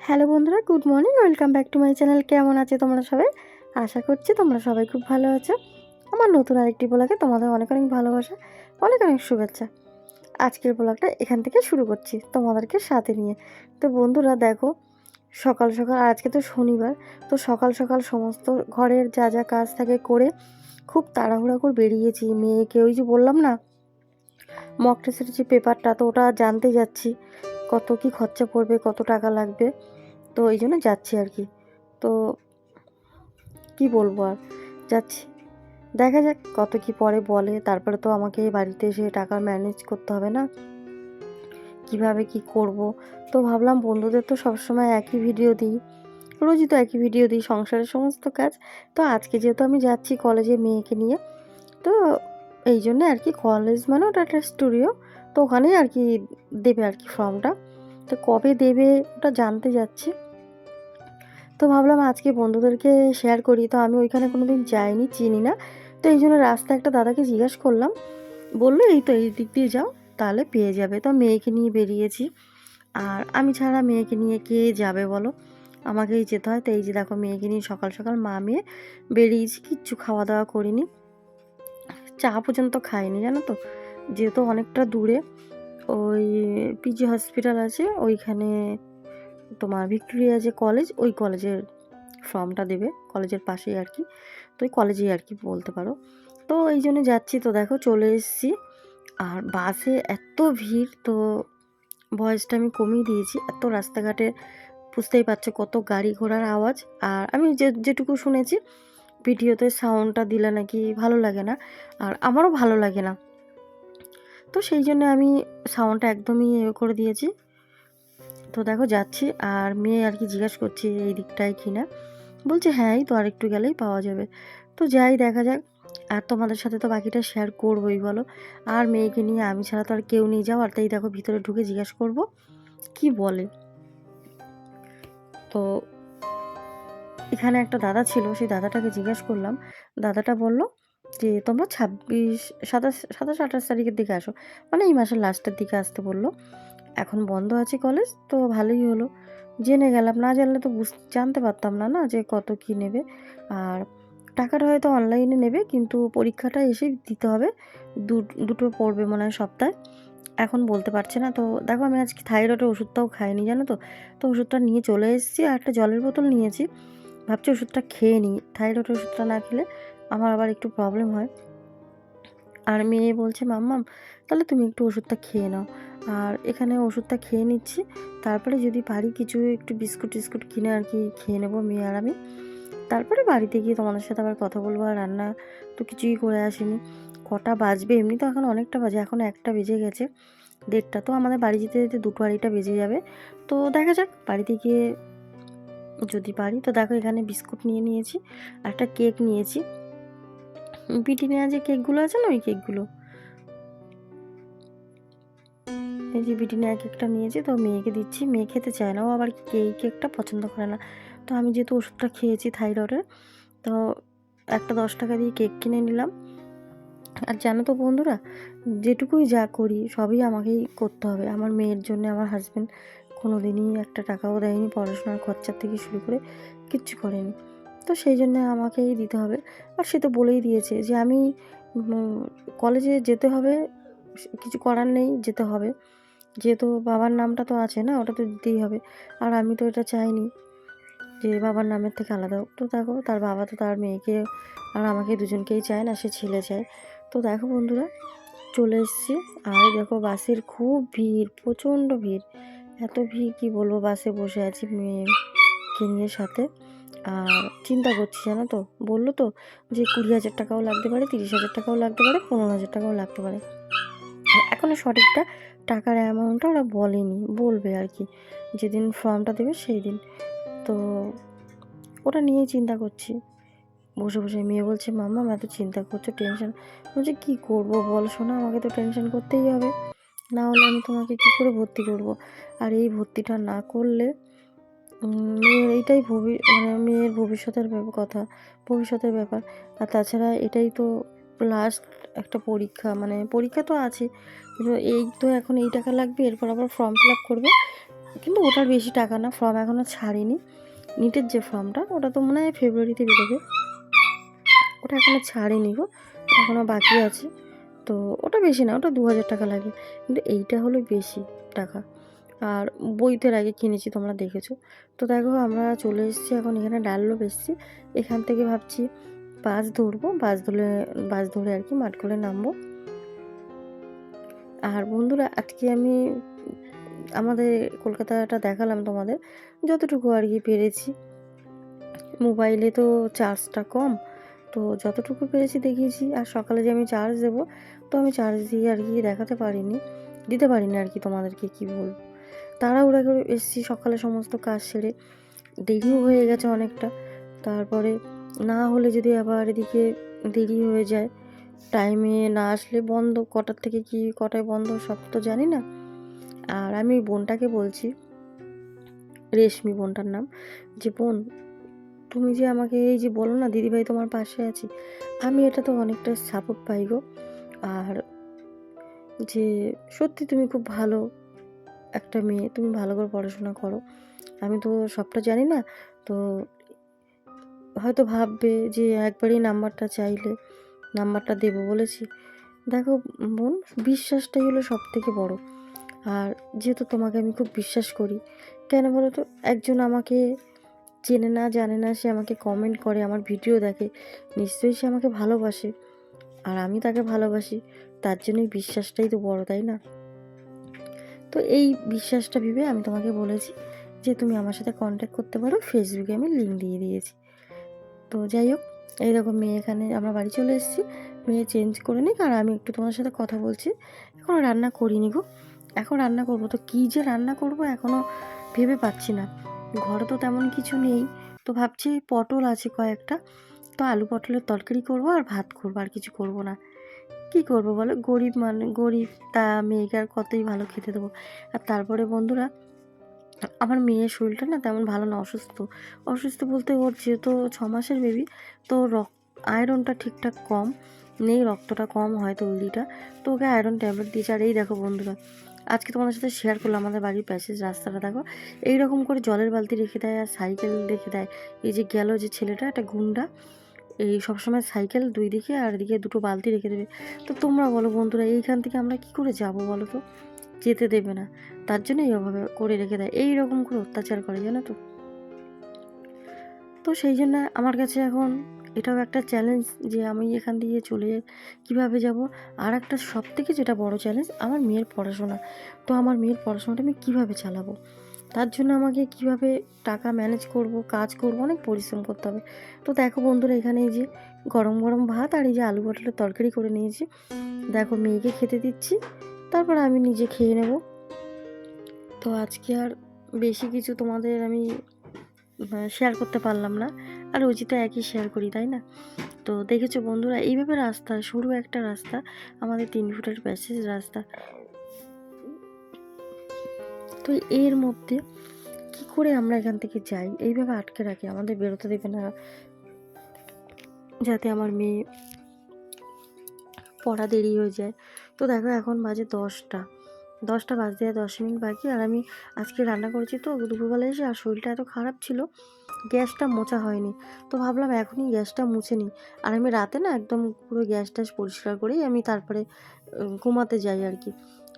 Hello বন্ধুরা, good morning, welcome back to my channel. কেমন আছে তোমরা সবাই? আশা করছি তোমরা সবাই খুব ভালো আছো। আমার নতুন আরেকটি ব্লগে তোমাদের অনেক অনেক ভালোবাসা, অনেক অনেক শুভেচ্ছা। আজকের ব্লগটা এখান থেকে শুরু করছি তোমাদেরকে সাথে নিয়ে। তো বন্ধুরা, দেখো, সকাল সকাল, আজকে তো শনিবার, তো সকাল সকাল সমস্ত ঘরের যা যা কাজ থাকে করে খুব তাড়াহুড়া করে বেরিয়েছি। মেয়েকে ওই যে বললাম না মক টেস্টের যে পেপারটা তো ওটা জানতে যাচ্ছি। কত কি খরচা পড়বে, কত টাকা লাগবে, তো এই জন্য যাচ্ছি আর কি। তো কি বলব আর, যাচ্ছি। দেখা যাক কত কি পরে বলে, তারপরে তো আমাকে বাড়িতে এসে টাকা ম্যানেজ করতে হবে না। কীভাবে কি করব? তো ভাবলাম বন্ধুদের তো সবসময় একই ভিডিও দিই, রোজই তো একই ভিডিও দিই, সংসারের সমস্ত কাজ। তো আজকে যেহেতু আমি যাচ্ছি কলেজে মেয়েকে নিয়ে, তো এই জন্য আর কি কলেজ মানে ওটা একটা স্টুডিও তো ওখানেই আর কি দেবে আর কি ফর্মটা তো কবে দেবে ওটা জানতে যাচ্ছি। তো ভাবলাম আজকে বন্ধুদেরকে শেয়ার করি। তো আমি ওইখানে কোনো দিন যাইনি, চিনি না। তো এই জন্য রাস্তায় একটা দাদাকে জিজ্ঞেস করলাম। বলল, এই তো এই দিক দিয়ে যাও, তাহলে পেয়ে যাবে। তো মেয়েকে নিয়ে বেরিয়েছি। আর আমি ছাড়া মেয়েকে নিয়ে কে যাবে বলো? আমাকেই যেতে হয়। তো এই যে দেখো, মেয়েকে নিয়ে সকাল সকাল মা মেয়ে বেরিয়েছি। কিচ্ছু খাওয়া দাওয়া করিনি। চা পর্যন্ত খাইনি, জানো তো। যেহেতু অনেকটা দূরে, ওই পিজি হসপিটাল আছে, ওইখানে তোমার ভিক্টোরিয়া যে কলেজ ওই কলেজের ফর্মটা দেবে কলেজের পাশেই আর কি, তো ওই কলেজেই আর কি বলতে পারো। তো এই জন্য যাচ্ছি, তো দেখো চলে এসেছি। আর বাসে এত ভিড়, তো ভয়েসটা আমি কমিয়ে দিয়েছি, এত রাস্তাঘাটে বুঝতেই পারছ কত গাড়ি ঘোড়ার আওয়াজ। আর আমি যে, যেটুকু শুনেছি, ভিডিওতে সাউন্ডটা দিলে নাকি ভালো লাগে না, আর আমারও ভালো লাগে না। তো সেই জন্য আমি সাউন্ডটা একদমই এ করে দিয়েছি। তো দেখো যাচ্ছি, আর মেয়ে আর কি জিজ্ঞাসা করছি এই দিকটায় কি না বলছে হ্যাঁ এই তো আর একটু গেলেই পাওয়া যাবে। তো যাই, দেখা যাক। আর তোমাদের সাথে তো বাকিটা শেয়ার করবোই, বলো। আর মেয়েকে নিয়ে আমি ছাড়া তো আর কেউ নিয়ে যাও আর তাই দেখো ভিতরে ঢুকে জিজ্ঞাসা করব, কি বলে? তো এখানে একটা দাদা ছিল, সেই দাদাটাকে জিজ্ঞাসা করলাম। দাদাটা বলল যে তোমরা ছাব্বিশ, সাতাশ সাতাশ, আঠাশ তারিখের দিকে আসো। মানে এই মাসের লাস্টের দিকে আসতে বলল। এখন বন্ধ আছে কলেজ তো ভালোই হলো। জেনে গেলাম, না জানলে তো বুঝ, জানতে পারতাম না না যে কত কি নেবে। আর টাকাটা হয়তো অনলাইনে নেবে, কিন্তু পরীক্ষাটা এসেই দিতে হবে। দুটো পড়বে মনে হয় সপ্তাহে। এখন বলতে পারছে না, তো দেখো আমি আজকে থাইরয়েডের ওষুধটাও খাইনি, জানো তো? তো ওষুধটা নিয়ে চলে এসেছি, আর একটা জলের বোতল নিয়েছি। ভাবছি ওষুধটা খেয়ে নিই। থাইরয়েডের ওষুধটা না খেলে আমার আবার একটু প্রবলেম হয়। আর মেয়ে বলছে, মাম্মাম, তাহলে তুমি একটু ওষুধটা খেয়ে নাও। আর এখানে ওষুধটা খেয়ে নিচ্ছি। তারপরে যদি পারি কিছু একটু বিস্কুট টিস্কুট কিনে আর কি খেয়ে নেব মেয়ে আর আমি। তারপরে বাড়িতে গিয়ে তোমাদের সাথে আবার কথা বলব। আর রান্না তো কিছুই করে আসিনি। কটা বাজবে? এমনি তো এখন অনেকটা বাজে। এখন একটা বেজে গেছে। দেড়টা। তো আমাদের বাড়ি যেতে যেতে দুটো আড়াইটা বেজে যাবে। তো দেখা যাক, বাড়িতে গিয়ে যদি পারি। তো দেখো এখানে বিস্কুট নিয়ে নিয়েছি, একটা কেক নিয়েছি। বিটি নেওয়া যে কেকগুলো আছে না, ওই কেকগুলো। এই যে বিটি নেওয়া কেকটা নিয়েছি, তো মেয়েকে দিচ্ছি। মেয়ে খেতে চায় না, ও আবার এই কেকটা পছন্দ করে না। তো আমি যেহেতু ওষুধটা খেয়েছি থাইরয়েডের, তো একটা দশ টাকা দিয়ে কেক কিনে নিলাম। আর জানো তো বন্ধুরা, যেটুকুই যা করি, সবই আমাকেই করতে হবে। আমার মেয়ের জন্য, আমার হাজব্যান্ড কোনো দিনই একটা টাকাও দেয়নি, পড়াশোনার খরচার থেকে শুরু করে কিচ্ছু করেনি। তো সেই জন্য আমাকেই দিতে হবে। আর সে তো বলেই দিয়েছে যে আমি কলেজে যেতে হবে, কিছু করার নেই, যেতে হবে। যেহেতু বাবার নামটা তো আছে না, ওটা তো দিতেই হবে। আর আমি তো এটা চাইনি যে বাবার নামের থেকে আলাদা তো দেখো, তার বাবা তো তার মেয়েকে, আর আমাকে দুজনকেই চায় না, সে ছেলে চায়। তো দেখো বন্ধুরা, চলে এসেছি। আর দেখো, বাসের খুব ভিড়, প্রচণ্ড ভিড়। এত ভিড়, কি বলব? বাসে বসে আছি মেয়েকে নিয়ে সাথে। আর চিন্তা করছি জানো তো? বলল তো যে কুড়ি হাজার টাকাও লাগতে পারে, তিরিশ হাজার টাকাও লাগতে পারে, পনেরো হাজার টাকাও লাগতে পারে। এখনও সঠিকটা টাকার অ্যামাউন্টটা ওরা বলেনি, বলবে আর কি। যেদিন ফর্মটা দেবে সেই দিন তো ওটা নিয়েই চিন্তা করছি। বসে বসে মেয়ে বলছে, মাম্মা এত চিন্তা করছ টেনশন বলছে, কী করব বল শোনা, আমাকে তো টেনশন করতেই হবে। না হলে আমি তোমাকে কী করে ভর্তি করব? আর এই ভর্তিটা না করলে মেয়ের এইটাই ভবি মানে মেয়ের ভবিষ্যতের কথা, ভবিষ্যতের ব্যাপার। আর তাছাড়া এটাই তো লাস্ট একটা পরীক্ষা মানে পরীক্ষা তো আছে, কিন্তু এই তো এখন এই টাকা লাগবে, এরপর আবার ফর্ম ফিল আপ করবে। কিন্তু ওটার বেশি টাকা না ফর্ম এখনও ছাড়িনি। নিটের যে ফর্মটা ওটা তো মনে হয় ফেব্রুয়ারিতে বেরোবে। ওটা এখনও ছাড়িনি গো এখনও বাকি আছে। তো ওটা বেশি না, ওটা দু হাজার টাকা লাগে কিন্তু এইটা হলো বেশি টাকা। আর বইতের আগে কিনেছি, তোমরা দেখেছ। তো দেখো, আমরা চলে এসেছি, এখন এখানে ডাললোপ এসেছি। এখান থেকে ভাবছি বাস ধরবো, বাস ধরে বাস ধরে আর কি মাঠকলে নামবো। আর বন্ধুরা, আজকে আমি আমাদের কলকাতাটা দেখালাম তোমাদের। যতটুকু আর কি পেরেছি। মোবাইলে তো চার্জটা কম, তো যতটুকু পেরেছি দেখিয়েছি। আর সকালে যে আমি চার্জ দেবো, তো আমি চার্জ দিয়ে আর কি দেখাতে পারিনি, দিতে পারিনি আর কি তোমাদেরকে কি বলব। তাড়াহুড়া করে এসেছি সকালে সমস্ত কাজ সেরে। দেরিও হয়ে গেছে অনেকটা। তারপরে না হলে যদি আবার এদিকে দেরি হয়ে যায় টাইমে না আসলে বন্ধ, কটার থেকে কি কটায় বন্ধ সব তো জানি না। আর আমি বোনটাকে বলছি, রেশমি বোনটার নাম, যে, বোন, তুমি যে আমাকে এই যে বলো না, দিদিভাই তোমার পাশে আছি, আমি এটা তো অনেকটা সাপোর্ট পাই গো। আর যে, সত্যি তুমি খুব ভালো একটা মেয়ে, তুমি ভালো করে পড়াশোনা করো। আমি তো সবটা জানি না, তো হয়তো ভাববে যে একবারই নাম্বারটা চাইলে নাম্বারটা দেবো বলেছি। দেখো বোন, বিশ্বাসটাই হলো সব থেকে বড়। আর যেহেতু তোমাকে আমি খুব বিশ্বাস করি, কেন বলো তো? একজন আমাকে চেনে না, জানে না, সে আমাকে কমেন্ট করে, আমার ভিডিও দেখে। নিশ্চয়ই সে আমাকে ভালোবাসে। আর আমি তাকে ভালোবাসি, তার জন্যই বিশ্বাসটাই তো বড়, তাই না? তো এই বিশ্বাসটা ভেবে আমি তোমাকে বলেছি যে তুমি আমার সাথে কন্ট্যাক্ট করতে পারো। ফেসবুকে আমি লিঙ্ক দিয়ে দিয়েছি। তো যাই হোক, এইরকম মেয়ে এখানে আমরা বাড়ি চলে এসেছি। মেয়ে চেঞ্জ করে নিক আর আমি একটু তোমার সাথে কথা বলছি। এখনও রান্না করিনি গো। এখন রান্না করব। তো কী যে রান্না করব এখনও ভেবে পাচ্ছি না। ঘরে তো তেমন কিছু নেই। তো ভাবছি পটল আছে কয়েকটা। তো আলু পটলের তরকারি করব আর ভাত করব আর কিছু করব না। কি করব বলো? গরিব মানে গরিব তা মেয়েকে আর কতই ভালো খেতে দেবো। আর তারপরে বন্ধুরা, আমার মেয়ের শরীরটা না তেমন ভালো না, অসুস্থ। অসুস্থ বলতে ওর যেহেতু ছ মাসের বেবি তো রক আয়রনটা ঠিকঠাক কম। নেই রক্তটা কম হয় তৈরিটা তো ওকে আয়রন ট্যাবলেট দিয়েছে। আর এই দেখো বন্ধুরা, আজকে তোমাদের সাথে শেয়ার করলাম আমাদের বাড়ির প্যাসেজ রাস্তাটা, দেখো? এই রকম করে জলের বালতি রেখে দেয় আর সাইকেল রেখে দেয়। এই যে গেল যে ছেলেটা, একটা গুন্ডা এই সবসময় সাইকেল দুই দিকে আর এদিকে দুটো বালতি রেখে দেবে। তো তোমরা বলো বন্ধুরা, এইখান থেকে আমরা কি করে যাব বলো তো? যেতে দেবে না। তার জন্য এইভাবে করে রেখে দেয়। এই রকম করে অত্যাচার করে, জানো তো? তো সেই জন্য আমার কাছে এখন এটাও একটা চ্যালেঞ্জ যে আমি এখান দিয়ে চলে কীভাবে যাব। আর একটা সব থেকে যেটা বড় চ্যালেঞ্জ আমার মেয়ের পড়াশোনা। তো আমার মেয়ের পড়াশোনাটা আমি কীভাবে চালাবো? তার জন্য আমাকে কীভাবে টাকা ম্যানেজ করব, কাজ করব, অনেক পরিশ্রম করতে হবে। তো দেখো বন্ধুরা, এখানে এই যে গরম গরম ভাত আর এই যে আলু পটলের তরকারি করে নিয়েছি। দেখো মেয়েকে খেতে দিচ্ছি, তারপর আমি নিজে খেয়ে নেব। তো আজকে আর বেশি কিছু তোমাদের আমি শেয়ার করতে পারলাম না। আর রোজই তো একই শেয়ার করি, তাই না? তো দেখেছ বন্ধুরা, এইভাবে রাস্তা, সরু একটা রাস্তা, আমাদের তিন ফুটের প্যাসেজ রাস্তা। তো এর মধ্যে কি করে আমরা এখান থেকে যাই? এইভাবে আটকে রাখি, আমাদের বেরোতে দেবে না। যাতে আমার মেয়ে পড়া দেরি হয়ে যায়। তো দেখো এখন বাজে দশটা। দশটা বাজতে আর দশ মিনিট বাকি। আর আমি আজকে রান্না করেছি তো, দুপুরবেলা এসে আর শরীরটা এত খারাপ ছিল, গ্যাসটা মোছা হয়নি। তো ভাবলাম এখনই গ্যাসটা মুছে নিই। আর আমি রাতে না একদম পুরো গ্যাস ট্যাস পরিষ্কার করেই আমি তারপরে ঘুমাতে যাই আর কি।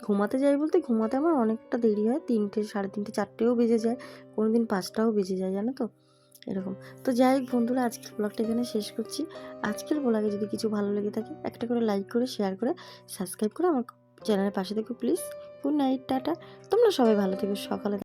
ঘুমাতে যাই বলতে ঘুমাতে আমার অনেকটা দেরি হয়, তিনটে, সাড়ে তিনটে, চারটেও বেজে যায় কোনো দিন পাঁচটাও বেজে যায়, জানো তো? এরকম। তো যাই হোক বন্ধুরা, আজকের ব্লগটা এখানে শেষ করছি। আজকের ব্লগে যদি কিছু ভালো লেগে থাকে, একটা করে লাইক করে শেয়ার করে সাবস্ক্রাইব করে আমার চ্যানেলের পাশে থেকো প্লিজ গুড নাইট টাটা। তোমরা সবাই ভালো থেকো, সকালে